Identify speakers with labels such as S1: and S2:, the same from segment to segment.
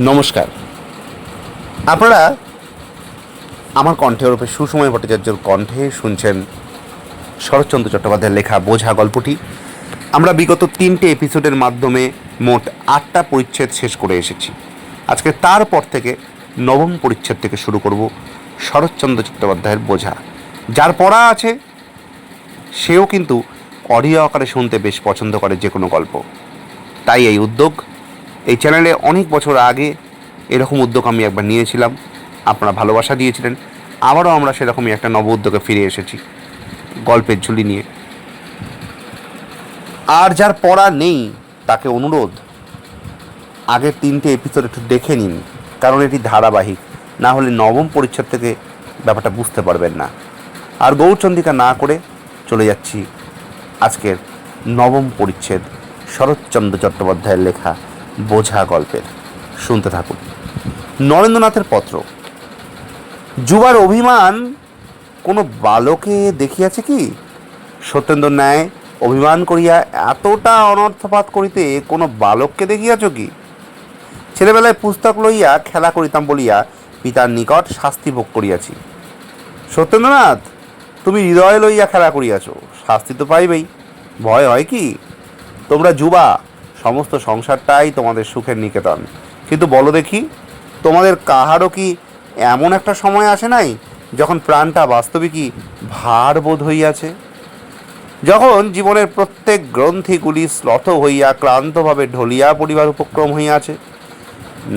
S1: নমস্কার। আপনারা আমার কণ্ঠে ওরূপে সুসময় ভট্টাচার্যর কণ্ঠে শুনছেন শরৎচন্দ্র চট্টোপাধ্যায়ের লেখা বোঝা গল্পটি। আমরা বিগত তিনটে এপিসোডের মাধ্যমে মোট আটটা পরিচ্ছেদ শেষ করে এসেছি। আজকে তারপর থেকে নবম পরিচ্ছেদ থেকে শুরু করব শরৎচন্দ্র চট্টোপাধ্যায়ের বোঝা। যার পড়া আছে, সেও কিন্তু অডিও আকারে শুনতে বেশ পছন্দ করে যে কোনো গল্প। তাই এই উদ্যোগ এই চ্যানেলে অনেক বছর আগে এরকম উদ্যোগ আমি একবার নিয়েছিলাম। আপনারা ভালোবাসা দিয়েছিলেন। আবারও আমরা সেরকমই একটা নব উদ্যোগে ফিরে এসেছি গল্পের ঝুলি নিয়ে। আর যার পড়া নেই, তাকে অনুরোধ, আগের তিনটে এপিসোড একটু দেখে নিন, কারণ এটি ধারাবাহিক। না হলে নবম পরিচ্ছদ থেকে ব্যাপারটা বুঝতে পারবেন না। আর গৌরচন্দ্রিকা না করে চলে যাচ্ছি আজকের নবম পরিচ্ছেদ শরৎচন্দ্র চট্টোপাধ্যায়ের লেখা বোঝা গল্পের। শুনতে থাকুন। নরেন্দ্রনাথের পত্র। যুবার অভিমান কোনো বালকে দেখিয়াছে কি? সত্যেন্দ্র ন্যায় অভিমান করিয়া এতটা অনর্থপাত করিতে কোনো বালককে দেখিয়াছ কি? ছেলেবেলায় পুস্তক লইয়া খেলা করিতাম বলিয়া পিতার নিকট শাস্তি ভোগ করিয়াছি। সত্যেন্দ্রনাথ, তুমি হৃদয় লইয়া খেলা করিয়াছ, শাস্তি তো পাইবেই। ভয় হয় কি? তোমরা যুবা সমস্ত সংসারটাই তোমাদের সুখের নিকেতন। কিন্তু বলো দেখি, তোমাদের কাহারও কি এমন একটা সময় আসে নাই, যখন প্রাণটা বাস্তবিকই ভার বোধ হইয়াছে? যখন জীবনের প্রত্যেক গ্রন্থিগুলি শ্লথ হইয়া ক্লান্তভাবে ঢলিয়া পরিবার উপক্রম হইয়াছে,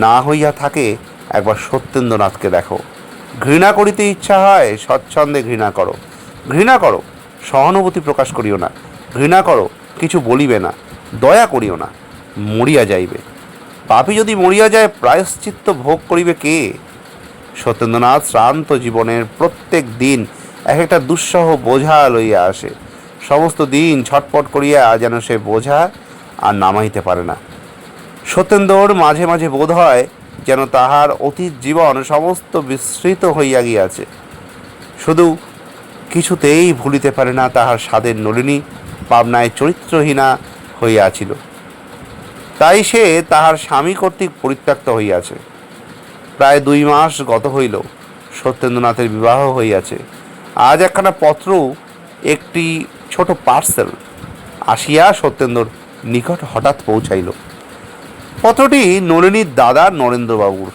S1: না হইয়া থাকে একবার সত্যেন্দ্রনাথকে দেখো। ঘৃণা করিতে ইচ্ছা হয়, স্বচ্ছন্দে ঘৃণা করো। ঘৃণা করো, সহানুভূতি প্রকাশ করিও না। ঘৃণা করো, কিছু বলিবে না। দয়া করিও না, মরিয়া যাইবে। পাপি যদি মরিয়া যায়, প্রায়শ্চিত্ত ভোগ করিবে কে? সত্যেন্দ্রনাথ শ্রান্ত জীবনের প্রত্যেক দিন এক একটা দুঃসহ বোঝা লইয়া আসে। সমস্ত দিন ছটপট করিয়া যেন সে বোঝা আর নামাইতে পারে না। সত্যেন্দ্রর মাঝে মাঝে বোধ হয় যেন তাহার অতীত জীবন সমস্ত বিস্মৃত হইয়া গিয়াছে। শুধু কিছুতেই ভুলিতে পারে না তাহার স্বাদের নলিনী, পাবনায় চরিত্রহীনা হইয়াছিল। তাই সে তাহার স্বামী কর্তৃক পরিত্যক্ত হইয়াছে। প্রায় দুই মাস গত হইল, সত্যেন্দ্রনাথের বিবাহ হইয়াছে। আজ একখানা পত্র, একটি ছোট পার্সেল আসিয়া সত্যেন্দ্রর নিকট হঠাৎ পৌঁছাইল। পত্রটি নলিনীর দাদা নরেন্দ্রবাবুর।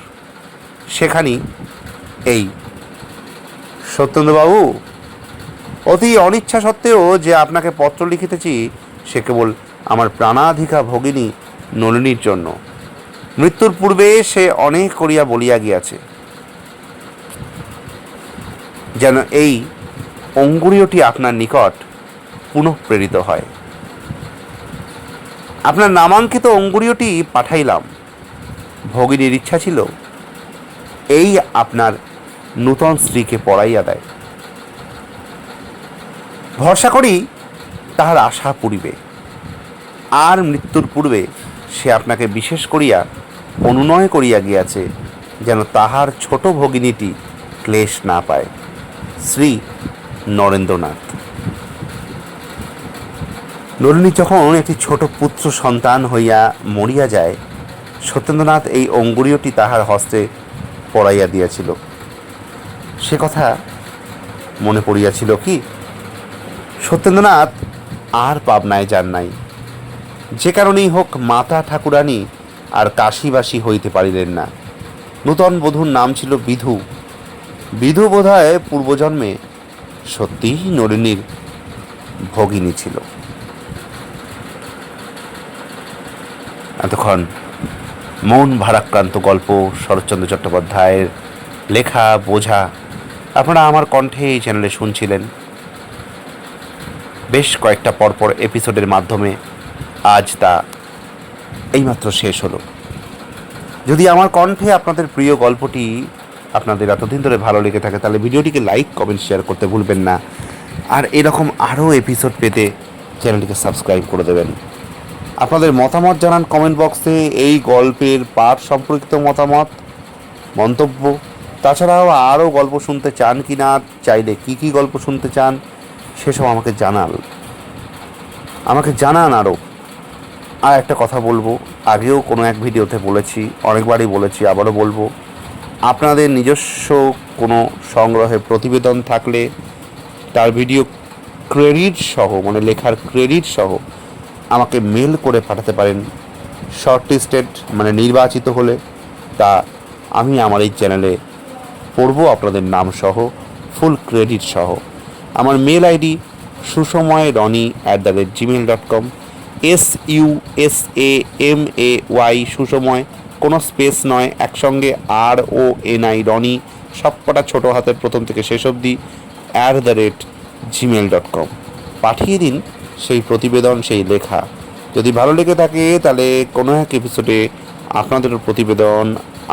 S1: সেখানি এই, সত্যেন্দ্রবাবু, অতি অনিচ্ছা সত্ত্বেও যে আপনাকে পত্র লিখিতেছি, সে কেবল আমার প্রাণাধিকা ভগিনী নলিনীর জন্য। মৃত্যুর পূর্বে সে অনেক করিয়া বলিয়া গিয়াছে। যেন এই অঙ্গুরীয়টি আপনার নিকট পুনঃপ্রেরিত হয়। আপনার নামাঙ্কিত অঙ্গুরীয়টি পাঠাইলাম। ভগিনীর ইচ্ছা ছিল এই আপনার নূতন স্ত্রীকে পড়াইয়া দেয়। ভরসা করি তাহার আশা পুরিবে। আর মৃত্যুর পূর্বে সে আপনাকে বিশেষ করিয়া অনুনয় করিয়া গিয়াছে, যেন তাহার ছোট ভগিনীটি ক্লেশ না পায়। শ্রী নরেন্দ্রনাথ। নলিনী যখন একটি ছোট পুত্র সন্তান হইয়া মরিয়া যায়, সত্যেন্দ্রনাথ এই অঙ্গুরীয়টি তাহার হস্তে পড়াইয়া দিয়াছিল। সে কথা মনে পড়িয়াছিল কি, সত্যেন্দ্রনাথ আর পাবনায় যান নাই। যে কারণেই হোক মাতা ঠাকুরানী আর কাশিবাসী হইতে পারিলেন না। নূতন বধূর নাম ছিল বিধু। বিধু বোধহয় পূর্বজন্মে সত্যিই নলিনীর ভগিনী ছিল। এতক্ষণ মন ভারাক্রান্ত গল্প শরৎচন্দ্র চট্টোপাধ্যায়ের লেখা, বোঝা আপনারা আমার কণ্ঠে এই চ্যানেলে শুনছিলেন। বেশ কয়েকটা পরপর এপিসোডের মাধ্যমে আজ তা এইমাত্র শেষ হলো। যদি আমার কণ্ঠে আপনাদের প্রিয় গল্পটি আপনাদের এতদিন ধরে ভালো লেগে থাকে, তাহলে ভিডিওটিকে লাইক, কমেন্ট, শেয়ার করতে ভুলবেন না। আর এরকম আরও এপিসোড পেতে চ্যানেলটিকে সাবস্ক্রাইব করে দেবেন। আপনাদের মতামত জানান কমেন্ট বক্সে এই গল্পের পাঠ সম্পর্কিত মতামত, মন্তব্য, তাছাড়াও আরও গল্প শুনতে চান কি না, চাইলে কি কি গল্প শুনতে চান, সেসব আমাকে জানাল আমাকে জানান আরও। আর একটা কথা বলব। আগেও কোনো এক ভিডিওতে বলেছি, অনেকবারই বলেছি, আবারও বলব। আপনাদের নিজস্ব কোনো সংগ্রহের প্রতিবেদন থাকলে তার ভিডিও ক্রেডিট সহ মানে লেখার ক্রেডিট সহ আমাকে মেল করে পাঠাতে পারেন। শর্ট লিস্টেড মানে নির্বাচিত হলে তা আমি আমার এই চ্যানেলে পড়ব, আপনাদের নাম সহ, ফুল ক্রেডিট সহ। আমার mail ID Susamay Roni at the rate Gmail dot com S U S A M A Y Susamay কোনো স্পেস নয়, একসঙ্গে R O N I Roni, সবকটা ছোটো হাতের প্রথম থেকে শেষ অবধি at the rate Gmail dot com পাঠিয়ে দিন সেই প্রতিবেদন, সেই লেখা। যদি ভালো লেগে থাকে, তাহলে কোনো এক এপিসোডে আপনাদেরও প্রতিবেদন,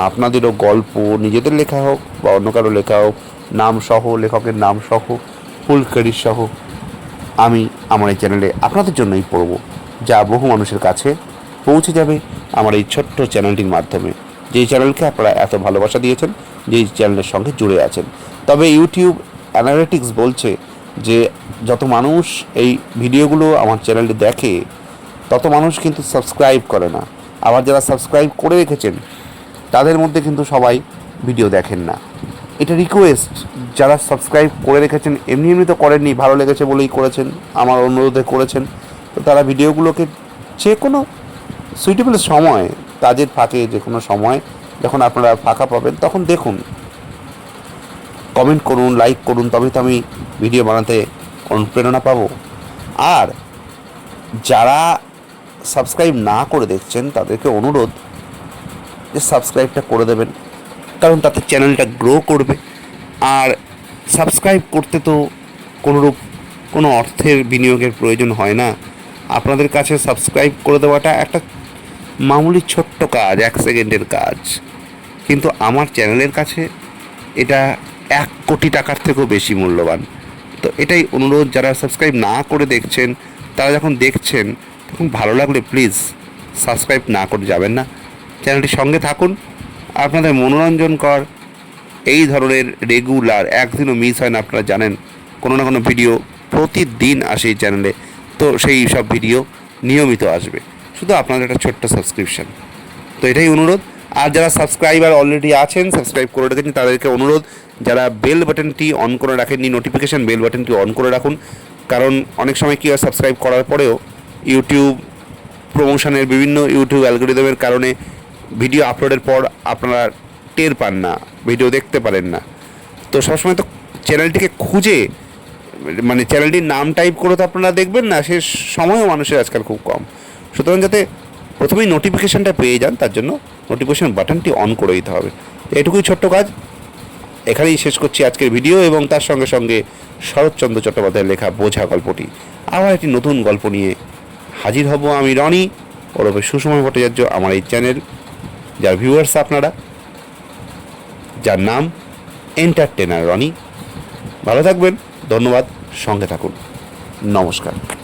S1: আপনাদেরও গল্প, নিজেদের লেখা হোক বা অন্য কারও লেখা হোক, নাম সহ, লেখকের নাম সহ ফুল সহ, আমি আমার এই চ্যানেলে আপনাদের জন্যই পড়ব। যা বহু মানুষের কাছে পৌঁছে যাবে আমার এই ছোট্ট চ্যানেলটির মাধ্যমে। যেই চ্যানেলকে আপনারা এত ভালোবাসা দিয়েছেন, যেই চ্যানেলের সঙ্গে জুড়ে আছেন। তবে ইউটিউব অ্যানালিটিক্স বলছে যে, যত মানুষ এই ভিডিওগুলো আমার চ্যানেলে দেখে, তত মানুষ কিন্তু সাবস্ক্রাইব করে না। আবার যারা সাবস্ক্রাইব করে রেখেছেন, তাদের মধ্যে কিন্তু সবাই ভিডিও দেখেন না। এটা রিকোয়েস্ট যারা সাবস্ক্রাইব করে রেখেছেন, এমনি এমনি তো করেননি, ভালো লেগেছে বলেই করেছেন, আমার অনুরোধে করেছেন। তো তারা ভিডিওগুলোকে যে কোনো সুইটেবল সময় কাজের ফাঁকে যে কোনো সময় যখন আপনারা ফাঁকা পাবেন, তখন দেখুন। কমেন্ট করুন লাইক করুন তবে তো আমি ভিডিও বানাতে অনুপ্রেরণা পাবো। আর যারা সাবস্ক্রাইব না করে দেখছেন, তাদেরকে অনুরোধ যে সাবস্ক্রাইবটা করে দেবেন, কারণ তাতে চ্যানেলটা গ্রো করবে। আর সাবস্ক্রাইব করতে তো কোনোরূপ কোনো অর্থের বিনিয়োগের প্রয়োজন হয় না। আপনাদের কাছে সাবস্ক্রাইব করে দেওয়াটা একটা মামুলি ছোট্ট কাজ, এক সেকেন্ডের কাজ। কিন্তু আমার চ্যানেলের কাছে এটা এক কোটি টাকার থেকেও বেশি মূল্যবান। তো এটাই অনুরোধ, যারা সাবস্ক্রাইব না করে দেখছেন, তারা যখন দেখছেন, তখন ভালো লাগলে প্লিজ সাবস্ক্রাইব না করে যাবেন না। চ্যানেলটির সঙ্গে থাকুন। আপনাদের মনোরঞ্জন কর। এই ধরনের রেগুলার একদিনও মিস হয় না, আপনারা জানেন। কোনো না কোনো ভিডিও প্রতিদিন আসে এই চ্যানেলে তো সেই সব ভিডিও নিয়মিত আসবে। শুধু আপনাদের একটা ছোট্ট সাবস্ক্রিপশন তো এটাই অনুরোধ। আর যারা সাবস্ক্রাইবার অলরেডি আছেন সাবস্ক্রাইব করে রেখেছেন, তাদেরকে অনুরোধ, যারা বেল বাটনটি অন করে রাখেননি নোটিফিকেশান বেল বাটনটি অন করে রাখুন। কারণ অনেক সময় কী হয় সাবস্ক্রাইব করার পরেও ইউটিউব প্রমোশনের বিভিন্ন ইউটিউব অ্যালগোরিদমের কারণে ভিডিও আপলোডের পর আপনারা টের পান না ভিডিও দেখতে পারেন না। তো সবসময় তো চ্যানেলটিকে খুঁজে মানে চ্যানেলটির নাম টাইপ করে তো আপনারা দেখবেন না, সে সময়ও মানুষের আজকাল খুব কম। সুতরাং যাতে প্রথমেই নোটিফিকেশানটা পেয়ে যান, তার জন্য নোটিফিকেশান বাটনটি অন করে দিতে হবে। এটুকুই ছোট্ট কাজ। এখানেই শেষ করছি আজকের ভিডিও এবং তার সঙ্গে সঙ্গে শরৎচন্দ্র চট্টোপাধ্যায়ের লেখা বোঝা গল্পটি। আবার একটি নতুন গল্প নিয়ে হাজির হব আমি রনি, ওরফে সুষময় ভট্টাচার্য, আমার এই চ্যানেল। যার ভিউয়ার্স আপনারা, যার নাম এন্টারটেনার রনি। ভালো থাকবেন। ধন্যবাদ সঙ্গে থাকুন। নমস্কার।